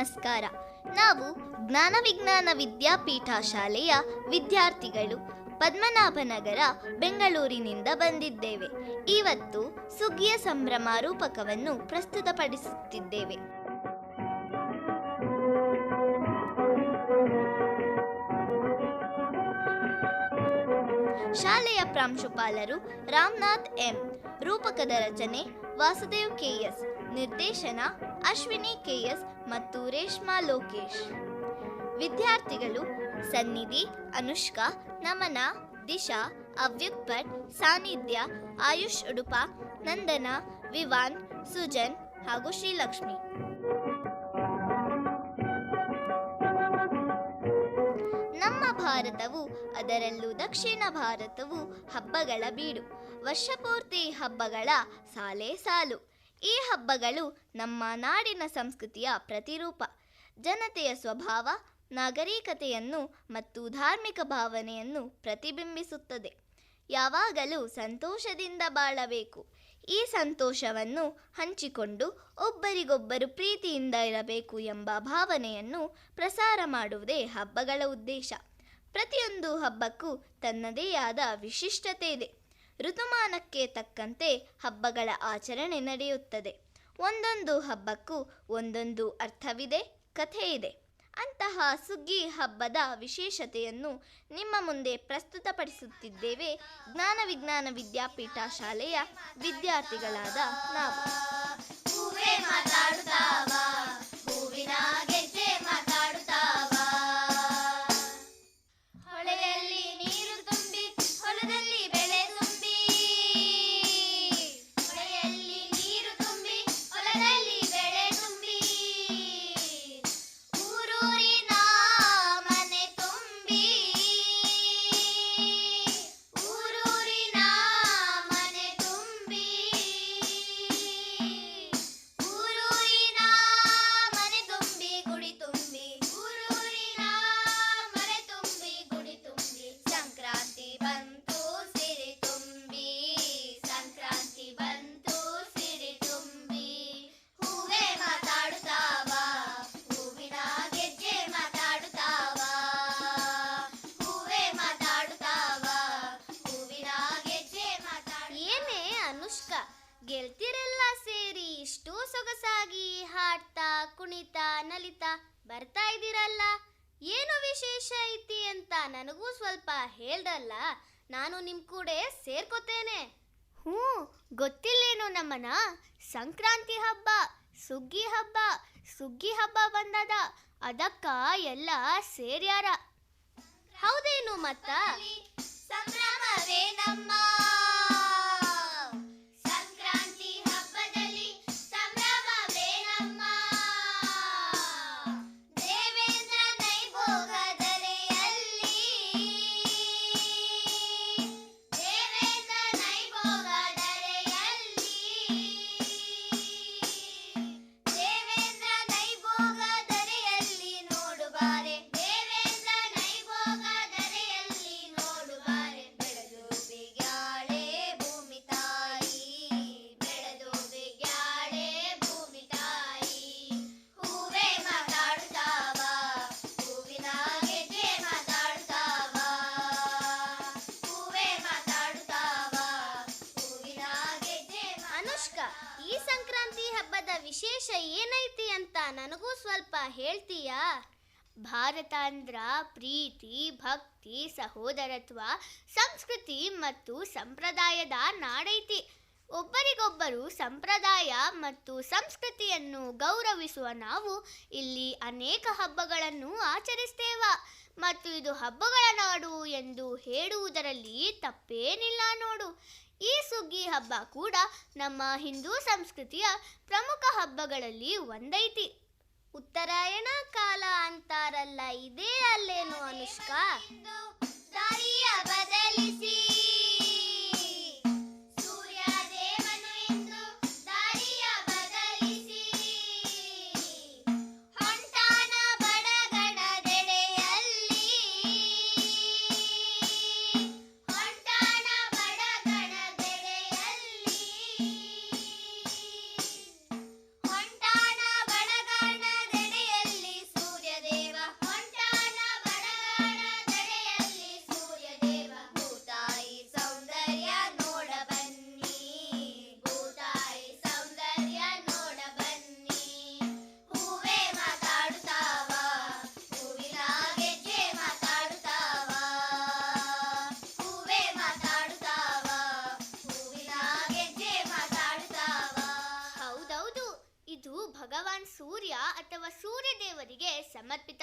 ನಮಸ್ಕಾರ. ನಾವು ಜ್ಞಾನ ವಿಜ್ಞಾನ ವಿದ್ಯಾಪೀಠ ಶಾಲೆಯ ವಿದ್ಯಾರ್ಥಿಗಳು ಪದ್ಮನಾಭನಗರ, ಬೆಂಗಳೂರಿನಿಂದ ಬಂದಿದ್ದೇವೆ. ಇವತ್ತು ಸುಗ್ಗಿಯ ಸಂಭ್ರಮ ರೂಪಕವನ್ನು ಪ್ರಸ್ತುತಪಡಿಸುತ್ತಿದ್ದೇವೆ. ಶಾಲೆಯ ಪ್ರಾಂಶುಪಾಲರು ರಾಮನಾಥ್ ಎಂ. ರೂಪಕದ ರಚನೆ ವಾಸುದೇವ್ ಕೆಎಸ್ ನಿರ್ದೇಶನ ಅಶ್ವಿನಿ ಕೆಎಸ್ ಮತ್ತು ರೇಷ್ಮಾ ಲೋಕೇಶ್. ವಿದ್ಯಾರ್ಥಿಗಳು ಸನ್ನಿಧಿ, ಅನುಷ್ಕಾ, ನಮನ, ದಿಶಾ, ಅವ್ಯುಕ್ ಭಟ್ ಸಾನ್ನಿಧ್ಯ ಆಯುಷ್ ಉಡುಪ, ನಂದನ, ವಿವಾನ್, ಸುಜನ್ ಹಾಗೂ ಶ್ರೀಲಕ್ಷ್ಮಿ. ನಮ್ಮ ಭಾರತವು ಅದರಲ್ಲೂ ದಕ್ಷಿಣ ಭಾರತವು ಹಬ್ಬಗಳ ಬೀಡು. ವರ್ಷಪೂರ್ತಿ ಹಬ್ಬಗಳ ಸಾಲೇ ಸಾಲು. ಈ ಹಬ್ಬಗಳು ನಮ್ಮ ನಾಡಿನ ಸಂಸ್ಕೃತಿಯ ಪ್ರತಿರೂಪ. ಜನತೆಯ ಸ್ವಭಾವ, ನಾಗರಿಕತೆಯನ್ನು ಮತ್ತು ಧಾರ್ಮಿಕ ಭಾವನೆಯನ್ನು ಪ್ರತಿಬಿಂಬಿಸುತ್ತದೆ. ಯಾವಾಗಲೂ ಸಂತೋಷದಿಂದ ಬಾಳಬೇಕು. ಈ ಸಂತೋಷವನ್ನು ಹಂಚಿಕೊಂಡು ಒಬ್ಬರಿಗೊಬ್ಬರು ಪ್ರೀತಿಯಿಂದ ಇರಬೇಕು ಎಂಬ ಭಾವನೆಯನ್ನು ಪ್ರಸಾರ ಮಾಡುವುದೇ ಹಬ್ಬಗಳ ಉದ್ದೇಶ. ಪ್ರತಿಯೊಂದು ಹಬ್ಬಕ್ಕೂ ತನ್ನದೇ ಆದ ವಿಶಿಷ್ಟತೆ ಇದೆ ಋತುಮಾನಕ್ಕೆ ತಕ್ಕಂತೆ ಹಬ್ಬಗಳ ಆಚರಣೆ ನಡೆಯುತ್ತದೆ. ಒಂದೊಂದು ಹಬ್ಬಕ್ಕೂ ಒಂದೊಂದು ಅರ್ಥವಿದೆ ಕಥೆ ಇದೆ ಅಂತಹ ಸುಗ್ಗಿ ಹಬ್ಬದ ವಿಶೇಷತೆಯನ್ನು ನಿಮ್ಮ ಮುಂದೆ ಪ್ರಸ್ತುತಪಡಿಸುತ್ತಿದ್ದೇವೆ. ಜ್ಞಾನ ವಿಜ್ಞಾನ ವಿದ್ಯಾಪೀಠ ಶಾಲೆಯ ವಿದ್ಯಾರ್ಥಿಗಳಾದ ನಾವು. ಗೆಲ್ತಿರೆಲ್ಲ ಸೇರಿ ಇಷ್ಟು ಸೊಗಸಾಗಿ ಹಾಡ್ತಾ ಕುಣಿತಾ ನಲಿತಾ ಬರ್ತಾ ಇದ್ದೀರಲ್ಲ. ಏನು ವಿಶೇಷ ಐತಿ ಅಂತ ನನಗೂ ಸ್ವಲ್ಪ ಹೇಳ್ದಲ್ಲ. ನಾನು ನಿಮ್ ಕೂಡ ಸೇರ್ಕೋತೇನೆ. ಹ್ಞೂ ಗೊತ್ತಿಲ್ಲೇನು ನಮ್ಮನ ಸಂಕ್ರಾಂತಿ ಹಬ್ಬ ಸುಗ್ಗಿ ಹಬ್ಬ ಸುಗ್ಗಿ ಹಬ್ಬ ಬಂದದ. ಅದಕ್ಕ ಎಲ್ಲ ಸೇರ್ಯಾರ. ಹೌದೇನು ಮತ್ತ? ಸಂಭ್ರಮವೇ ನಮ್ಮ ಭಕ್ತಿ, ಸಹೋದರತ್ವ, ಸಂಸ್ಕೃತಿ ಮತ್ತು ಸಂಪ್ರದಾಯದ ನಾಡೈತಿ. ಒಬ್ಬರಿಗೊಬ್ಬರು ಸಂಪ್ರದಾಯ ಮತ್ತು ಸಂಸ್ಕೃತಿಯನ್ನು ಗೌರವಿಸುವ ನಾವು ಇಲ್ಲಿ ಅನೇಕ ಹಬ್ಬಗಳನ್ನು ಆಚರಿಸ್ತೇವ. ಮತ್ತು ಇದು ಹಬ್ಬಗಳ ನಾಡು ಎಂದು ಹೇಳುವುದರಲ್ಲಿ ತಪ್ಪೇನಿಲ್ಲ ನೋಡು. ಈ ಸುಗ್ಗಿ ಹಬ್ಬ ಕೂಡ ನಮ್ಮ ಹಿಂದೂ ಸಂಸ್ಕೃತಿಯ ಪ್ರಮುಖ ಹಬ್ಬಗಳಲ್ಲಿ ಒಂದೈತಿ. ಉತ್ತರಾಯಣ ಕಾಲ ಅಂತಾರಲ್ಲ ಇದೇ ಅಲ್ಲೇನು ಅನುಷ್ಕಾ? ಬದಲಿಸಿ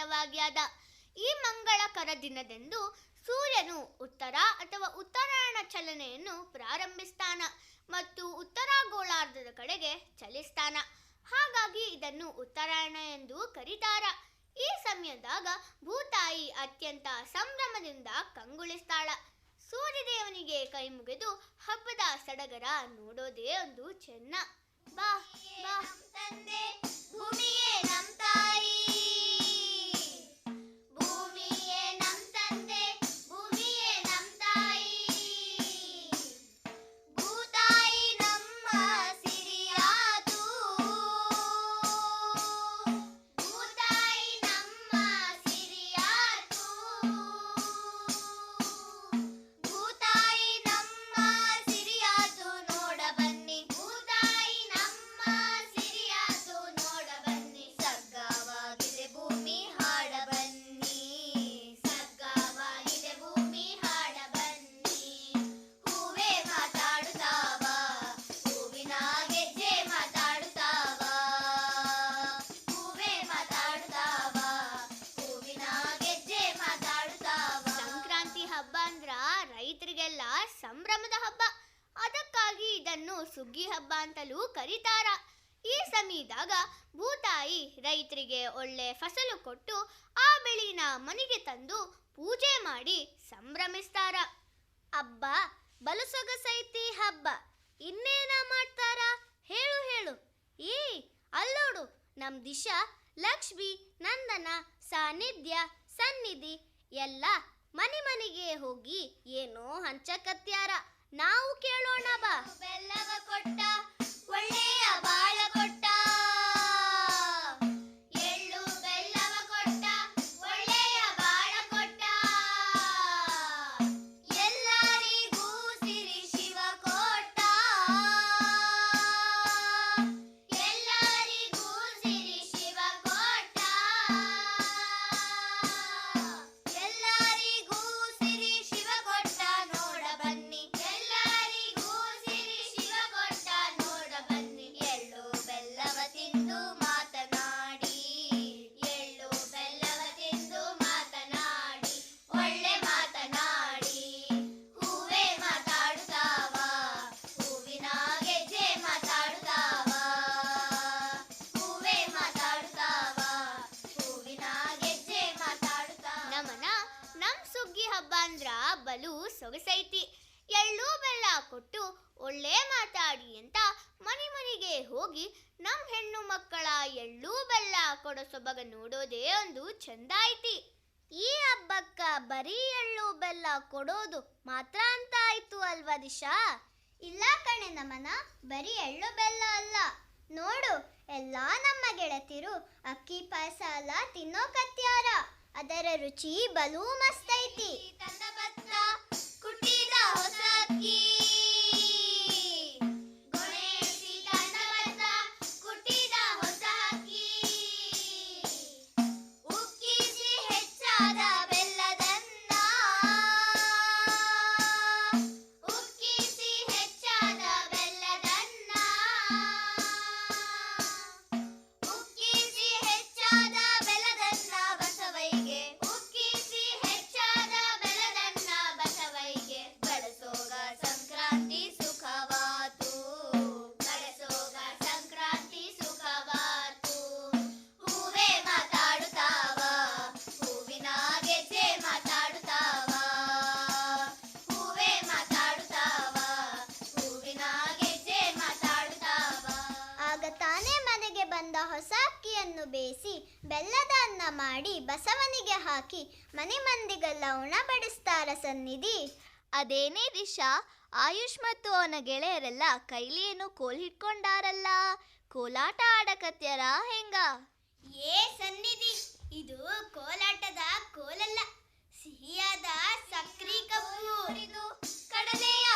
ಸಮರ್ಪಿತವಾಗ್ಯಾದ ಈ ಮಂಗಳಕರ ದಿನದಂದು ಸೂರ್ಯನು ಉತ್ತರ ಅಥವಾ ಉತ್ತರಾಯಣ ಚಲನೆಯನ್ನು ಪ್ರಾರಂಭಿಸ್ತಾನ ಮತ್ತು ಉತ್ತರ ಗೋಳಾರ್ಧದ ಕಡೆಗೆ ಚಲಿಸ್ತಾನ. ಹಾಗಾಗಿ ಇದನ್ನು ಉತ್ತರಾಯಣ ಎಂದು ಕರೀತಾರ. ಈ ಸಮಯದಾಗ ಭೂತಾಯಿ ಅತ್ಯಂತ ಸಂಭ್ರಮದಿಂದ ಕಂಗೊಳಿಸ್ತಾಳ. ಸೂರ್ಯದೇವನಿಗೆ ಕೈ ಮುಗಿದು ಹಬ್ಬದ ಸಡಗರ ನೋಡೋದೇ ಒಂದು ಚೆನ್ನ. ಬಾ ಬಾ. ತಂದೆ ಭೂಮಿಯೇ ನಮ್ ತಾಯಿ. ರೈತರಿಗೆ ಒಳ್ಳೆ ಫಸಲು ಕೊಟ್ಟು ಆ ಬೆಳಿನ ಮನೆಗೆ ತಂದು ಪೂಜೆ ಮಾಡಿ ಸಂಭ್ರಮಿಸ್ತಾರ. ಹಬ್ಬ ಬಲು ಸೊಗಸೈತಿ ಹಬ್ಬ. ಇನ್ನೇನ ಮಾಡ್ತಾರ? ಹೇಳು ಹೇಳು. ಏ, ಅಲ್ಲೋಡು. ನಮ್ ದಿಶಾ, ಲಕ್ಷ್ಮಿ, ನಂದನ, ಸಾನ್ನಿಧ್ಯ, ಸನ್ನಿಧಿ ಎಲ್ಲ ಮನೆ ಮನೆಗೆ ಹೋಗಿ ಏನೋ ಹಂಚಕತ್ಯಾರ ನಾವು ಕೇಳೋಣ ಬಾ. ಬೆಲ್ಲವ ಕೊಟ್ಟ ಒಳ್ಳೆಯ ಬಾಳ ನಮ್ ಹೆಣ್ಣು ಮಕ್ಕಳ ಎಳ್ಳೂ ಬೆಲ್ಲ ಕೊಡೋ ಸೊಬಗ ನೋಡೋದೇ ಒಂದು ಚಂದ ಐತಿ. ಈ ಹಬ್ಬಕ್ಕ ಬರೀ ಎಳ್ಳು ಬೆಲ್ಲ ಕೊಡೋದು ಮಾತ್ರ ಅಂತ ಆಯ್ತು ಅಲ್ವಾ ದಿಶಾ? ಇಲ್ಲ ಕಣೆ ನಮನ ಬರೀ ಎಳ್ಳು ಬೆಲ್ಲ ಅಲ್ಲ. ನೋಡು, ಎಲ್ಲಾ ನಮ್ಮ ಗೆಳತಿರು ಅಕ್ಕಿ ಪಾಯಸ ಅಲ್ಲ ತಿನ್ನೋ ಕತ್ಯಾರ. ಅದರ ರುಚಿ ಬಲೂ ಮಸ್ತೈತಿ ಅವನ ಗೆಳೆಯರೆಲ್ಲ ಕೈಲಿಯೇನು ಕೋಲ್ ಹಿಡ್ಕೊಂಡಾರಲ್ಲ ಕೋಲಾಟ ಆಡಕತ್ಯಾರ ಹೆಂಗ? ಏ ಸನ್ನಿಧಿ ಇದು ಕೋಲಾಟದ ಕೋಲಲ್ಲ. ಸಿಹಿಯಾದ ಸಕ್ರಿ ಕಬ್ಬು. ಕಡಲೆಯ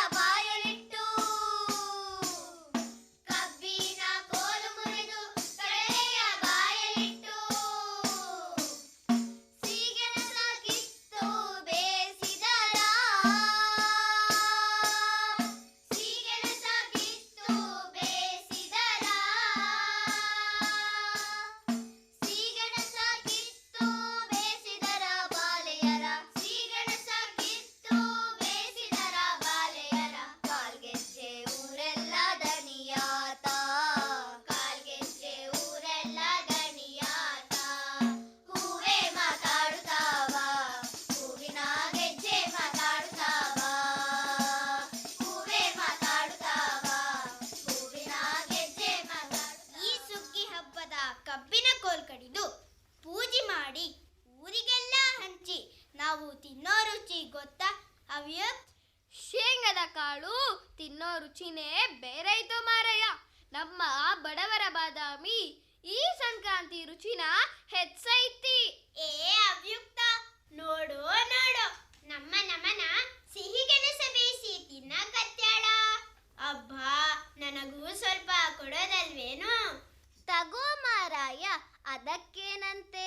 ಅದಕ್ಕೇನಂತೆ?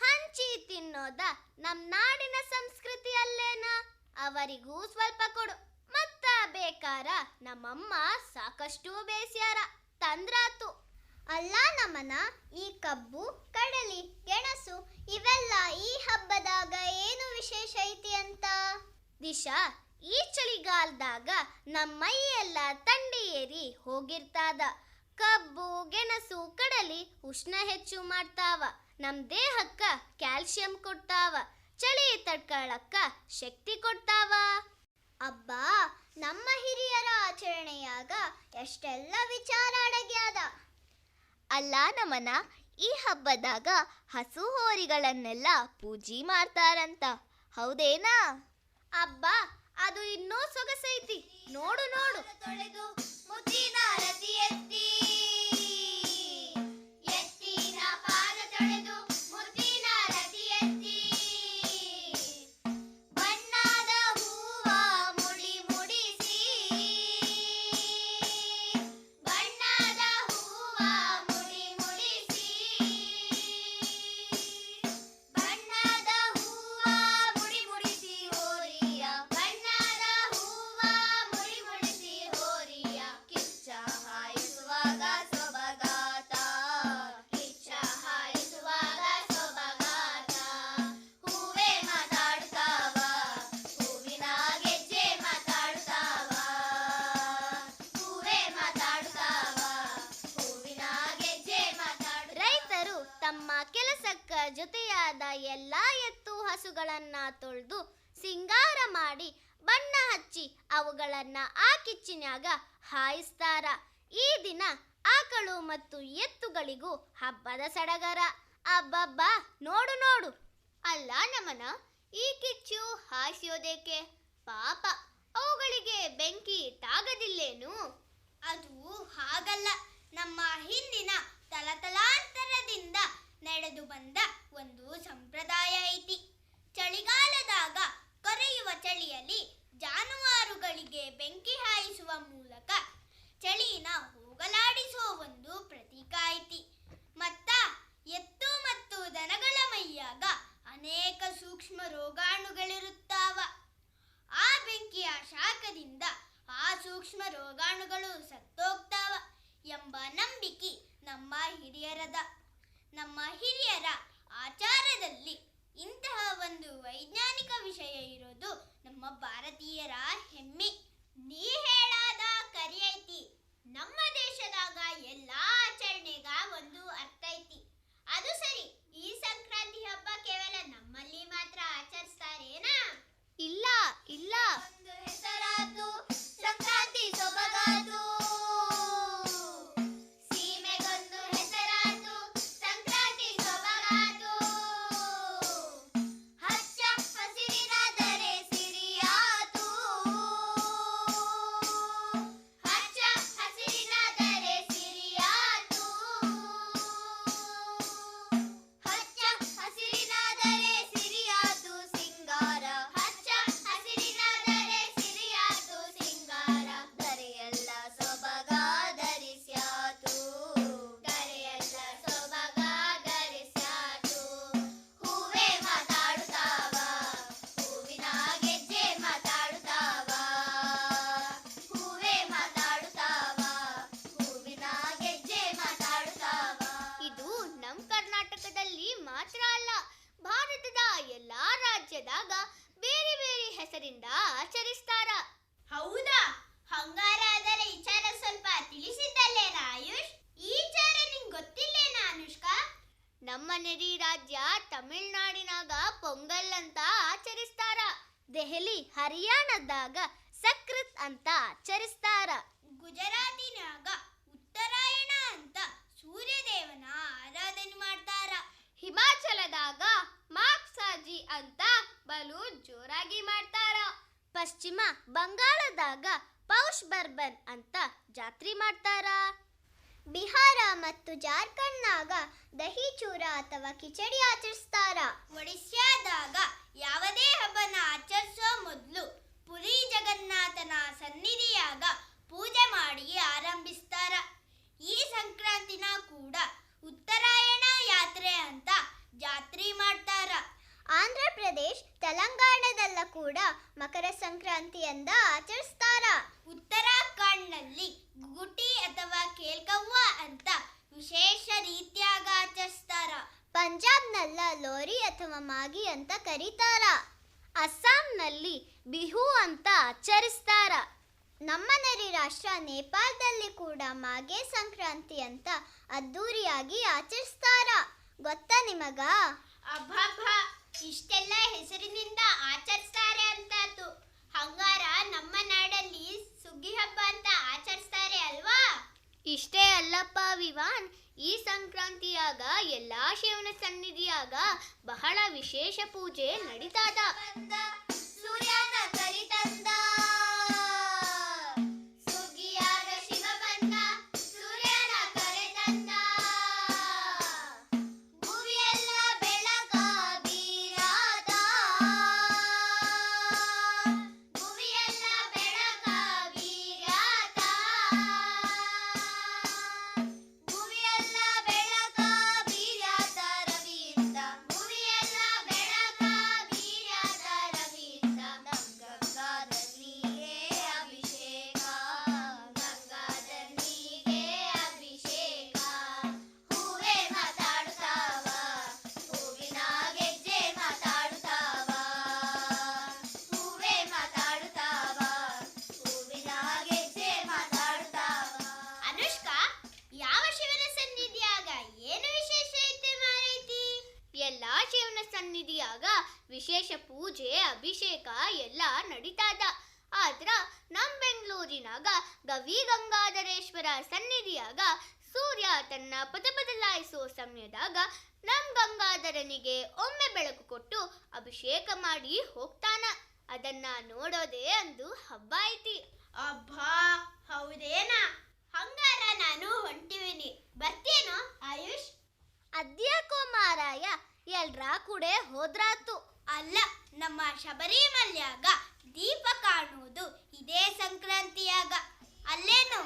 ಹಂಚಿ ತಿನ್ನೋದ ನಮ್ ನಾಡಿನ ಸಂಸ್ಕೃತಿ ಅಲ್ಲೇನ? ಅವರಿಗೂ ಸ್ವಲ್ಪ ಕೊಡು. ಮತ್ತ ಬೇಕಾರ, ನಮ್ಮಮ್ಮ ಸಾಕಷ್ಟು ಬೇಸ್ಯಾರ. ತಂದ್ರಾತು. ಅಲ್ಲ ನಮನ, ಈ ಕಬ್ಬು, ಕಡಲಿ, ಗೆಣಸು, ಇವೆಲ್ಲ ಈ ಹಬ್ಬದಾಗ ಏನು ವಿಶೇಷ ಐತಿ ಅಂತ? ದಿಶಾ, ಈ ಚಳಿಗಾಲದಾಗ ನಮ್ಮ ಮೈಯೆಲ್ಲ ತಂಡಿ ಏರಿ ಹೋಗಿರ್ತಾದ. ಕಬ್ಬು, ಗೆಣಸು ಕಡಲಿ ಉಷ್ಣ ಹೆಚ್ಚು ಮಾಡ್ತಾವ. ನಮ್ ದೇಹಕ್ಕ ಕ್ಯಾಲ್ಸಿಯಂ ಕೊಡ್ತಾವ. ಚಳಿ ತಡ್ಕಳಕ್ಕ ಶಕ್ತಿ ಕೊಡ್ತಾವ. ಅಬ್ಬಾ, ನಮ್ಮ ಹಿರಿಯರ ಆಚರಣೆಯಾಗ ಎಷ್ಟೆಲ್ಲ ವಿಚಾರ ಅಡಗ್ಯಾದ ಅಲ್ಲ ನಮನ, ಈ ಹಬ್ಬದಾಗ ಹಸು ಹೋರಿಗಳನ್ನೆಲ್ಲ ಪೂಜಿ ಮಾಡ್ತಾರಂತ. ಹೌದೇನಾ? ಅಬ್ಬ ಅದು ಇನ್ನೂ ಸೊಗಸೈತಿ. ನೋಡು ನೋಡು. ತೊಳೆದು ಮುದ್ದಿನ ರತಿ ಎತ್ತಿ ಹಾಸ್ಯೋದೇಕೆ ಪಾಪ. ಅವುಗಳಿಗೆ ಬೆಂಕಿ ತಾಗದಿಲ್ಲೇನು? ಅದು ಹಾಗಲ್ಲ. ನಮ್ಮ ಹಿಂದಿನ ತಲತಲಾಂತರದಿಂದ ನಡೆದು ಬಂದ ಒಂದು ಸಂಪ್ರದಾಯ ಐತಿ. ಚಳಿಗಾಲದಾಗ ಕೊರೆಯುವ ಚಳಿಯಲ್ಲಿ ಜಾನುವಾರುಗಳಿಗೆ ಬೆಂಕಿ ಹಾಯಿಸುವ ಮೂಲಕ ಚಳಿನ ಹೋಗಲಾಡಿಸುವ ಒಂದು ಪ್ರತೀಕ ಐತಿ. ಮತ್ತ ಎತ್ತು ಮತ್ತು ದನಗಳ ಮೈಯಾಗ ಅನೇಕ ಸೂಕ್ಷ್ಮ ರೋಗಾಣುಗಳಿರುತ್ತಾವ. ಆ ಬೆಂಕಿಯ ಶಾಖದಿಂದ ಆ ಸೂಕ್ಷ್ಮ ರೋಗಾಣುಗಳು ಸತ್ತೋಗ್ತಾವ ಎಂಬ ನಂಬಿಕೆ ನಮ್ಮ ಹಿರಿಯರದ. ನಮ್ಮ ಹಿರಿಯರ ಆಚಾರದಲ್ಲಿ ಇಂತಹ ಒಂದು ವೈಜ್ಞಾನಿಕ ವಿಷಯ ಇರೋದು ನಮ್ಮ ಭಾರತೀಯರ ಹೆಮ್ಮೆ. ದೆಹಲಿ ಹರಿಯಾಣದಾಗ ಸಕೃತ್ ಅಂತ ಆಚರಿಸ್ತಾರ. ಗುಜರಾತಿನಾಗ ಉತ್ತರಾಯಣ ಅಂತ ಸೂರ್ಯದೇವನ ಆರಾಧನೆ ಮಾಡ್ತಾರ. ಹಿಮಾಚಲದಾಗ ಮಾಕ್ಸಾಜಿ ಅಂತ ಬಲು ಜೋರಾಗಿ ಮಾಡ್ತಾರ. ಪಶ್ಚಿಮ ಬಂಗಾಳದಾಗ ಪೌಷ್ ಬರ್ಬನ್ ಅಂತ ಜಾತ್ರೆ ಮಾಡ್ತಾರ. ಬಿಹಾರ ಮತ್ತು ಜಾರ್ಖಂಡ್ನಾಗ ದಹಿ ಚೂರ ಅಥವಾ ಕಿಚಡಿ ಆಚರಿಸ್ತಾರ. ಒಡಿಶಾದಾಗ ಯಾವುದೇ ಹಬ್ಬನ ಆಚರಿಸೋ ಮೊದಲು ಪುರಿ ಜಗನ್ನಾಥನ ಸನ್ನಿಧಿಯಾಗ ಪೂಜೆ ಮಾಡಿ ಆರಂಭಿಸ್ತಾರ. ಈ ಸಂಕ್ರಾಂತಿನ ಕೂಡ ಉತ್ತರಾಯಣ ಯಾತ್ರೆ ಅಂತ ಜಾತ್ರೆ ಮಾಡ್ತಾರ. ಆಂಧ್ರ ಪ್ರದೇಶ್, ತೆಲಂಗಾಣದಲ್ಲ ಕೂಡ ಮಕರ ಸಂಕ್ರಾಂತಿಯಂದ ಆಚರಿಸ್ತಾರ. ಉತ್ತರಾಖಂಡ್ನಲ್ಲಿ ಗುಟಿ ಅಥವಾ ಕೇಲ್ಕವ್ವ ಅಂತ ವಿಶೇಷ ರೀತಿಯಾಗ ಆಚರಿಸ್ತಾರ. ಪಂಜಾಬ್ನಲ್ಲ ಲೋರಿ ಅಥವಾ ಮಾಗಿ ಅಂತ ಕರೀತಾರ. ಅಸ್ಸಾಂನಲ್ಲಿ ಬಿಹು ಅಂತ ಆಚರಿಸ್ತಾರ. ನಮ್ಮ ನೆರೆ ರಾಷ್ಟ್ರ ನೇಪಾಳದಲ್ಲಿ ಕೂಡ ಮಾಗೆ ಸಂಕ್ರಾಂತಿ ಅಂತ ಅದ್ದೂರಿಯಾಗಿ ಆಚರಿಸ್ತಾರ. ಗೊತ್ತಾ ನಿಮಗ? ಅಬ್ಬಬ್ಬ ಇಷ್ಟೆಲ್ಲ ಹೆಸರಿನಿಂದ ಆಚರಿಸ್ತಾರೆ ಅಂತಾತು. ಹಂಗಾರ ನಮ್ಮ ನಾಡಲ್ಲಿ ಸುಗ್ಗಿ ಹಬ್ಬ ಅಂತ ಆಚರಿಸ್ತಾರೆ ಅಲ್ವಾ? ಇಷ್ಟೇ ಅಲ್ಲಪ್ಪ ವಿವಾನ್ ಈ ಸಂಕ್ರಾಂತಿಯಾಗ ಎಲ್ಲಾ ಶಿವನ ಸನ್ನಿಧಿಯಾಗ ಬಹಳ ವಿಶೇಷ ಪೂಜೆ ನಡೀತಾದ. ಎಲ್ರ ಕೂಡೆ ಹೋದ್ರಾತು. ಅಲ್ಲ ನಮ್ಮ ಶಬರಿಮಲ್ಯಾಗ ದೀಪ ಕಾಣುವುದು ಇದೇ ಸಂಕ್ರಾಂತಿಯಾಗ. ಅಲ್ಲೇನು?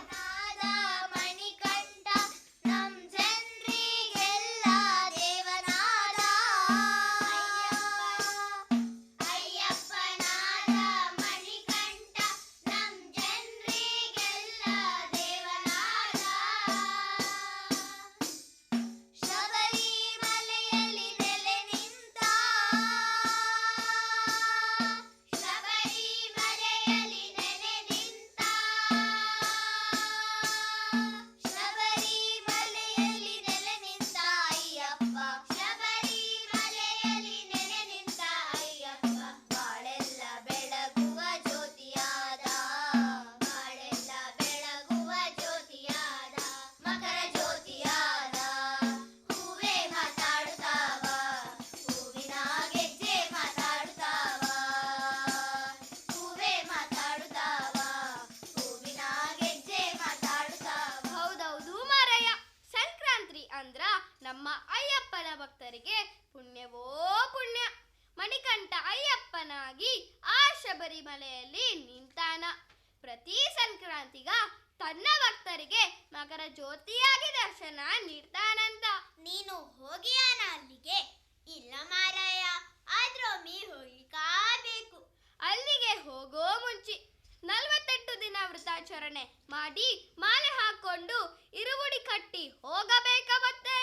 ತನ್ನ ಭಕ್ತರಿಗೆ ಮಕರ ಜ್ಯೋತಿಯಾಗಿ ದರ್ಶನ ನೀಡ್ತಾನಂತ ನೀನು ಹೋಗಿಯಾನ ಅಲ್ಲಿಗೆ ಇಲ್ಲ ಮಾರಾಯ ಆದ್ರೊಮ್ಮೆ ಹೋಗಬೇಕು ಅಲ್ಲಿಗೆ ಹೋಗೋ ಮುಂಚೆ ನಲವತ್ತೆಂಟು ದಿನ ವೃತಾಚರಣೆ ಮಾಡಿ ಮಾಲೆ ಹಾಕೊಂಡು ಇರುವುಡಿ ಕಟ್ಟಿ ಹೋಗಬೇಕ ಮತ್ತೆ?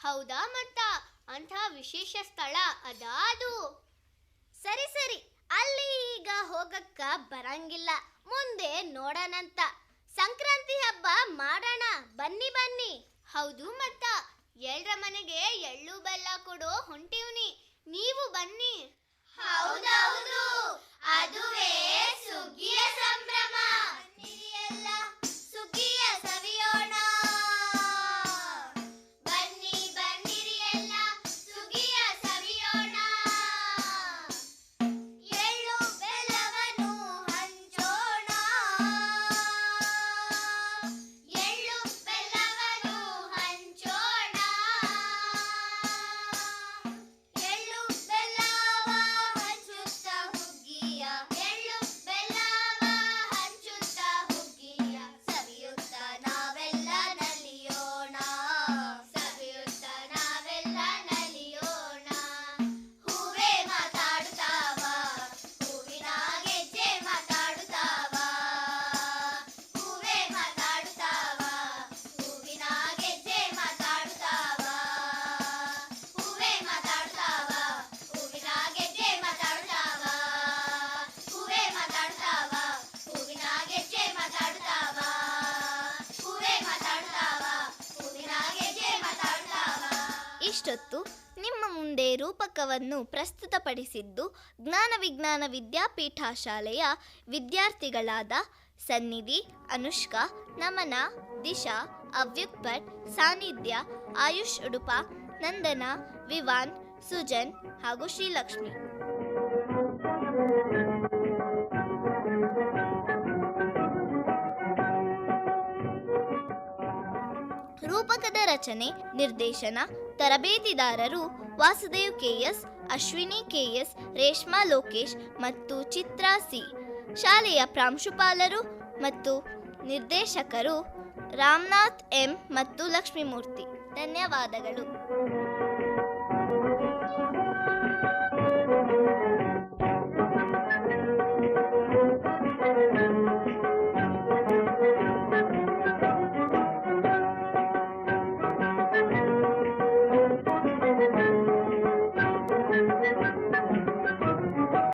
ಹೌದಾ ಮತ್ತ? ಅಂಥ ವಿಶೇಷ ಸ್ಥಳ ಅದಾದು. ಸರಿ ಸರಿ ಅಲ್ಲಿ ಈಗ ಹೋಗಕ್ಕ ಬರಂಗಿಲ್ಲ. ಮುಂದೆ ನೋಡೋಣಂತ ಸಂಕ್ರಾಂತಿ ಹಬ್ಬ ಮಾಡೋಣ. ಬನ್ನಿ ಬನ್ನಿ. ಹೌದು ಮತ್ತ. ಎಲ್ರ ಮನೆಗೆ ಎಳ್ಳು, ಬೆಲ್ಲ ಕೊಡೋ ಹೊಂಟಿವ್ನಿ. ನೀವು ಬನ್ನಿ. ಹೌದೌದು. ಅದುವೇ ಸುಗ್ಗಿಯ ಸಂಭ್ರಮ. ಇಷ್ಟೊತ್ತು ನಿಮ್ಮ ಮುಂದೆ ರೂಪಕವನ್ನು ಪ್ರಸ್ತುತಪಡಿಸಿದ್ದು ಜ್ಞಾನ ವಿಜ್ಞಾನ ವಿದ್ಯಾಪೀಠ ಶಾಲೆಯ ವಿದ್ಯಾರ್ಥಿಗಳಾದ ಸನ್ನಿಧಿ, ಅನುಷ್ಕಾ, ನಮನ, ದಿಶಾ ಅವ್ಯುಕ್ ಭಟ್ ಸಾನ್ನಿಧ್ಯ ಆಯುಷ್ ಉಡುಪ, ನಂದನ, ವಿವಾನ್, ಸುಜನ್ ಹಾಗೂ ಶ್ರೀಲಕ್ಷ್ಮಿ. ರೂಪಕದ ರಚನೆ, ನಿರ್ದೇಶನ ತರಬೇತಿದಾರರು ವಾಸುದೇವ್ ಕೆಎಸ್, ಅಶ್ವಿನಿ ಕೆಎಸ್, ರೇಷ್ಮಾ ಲೋಕೇಶ್ ಮತ್ತು ಚಿತ್ರಾ ಸಿ. ಶಾಲೆಯ ಪ್ರಾಂಶುಪಾಲರು ಮತ್ತು ನಿರ್ದೇಶಕರು ರಾಮನಾಥ್ ಎಂ ಮತ್ತು ಲಕ್ಷ್ಮೀಮೂರ್ತಿ. ಧನ್ಯವಾದಗಳು.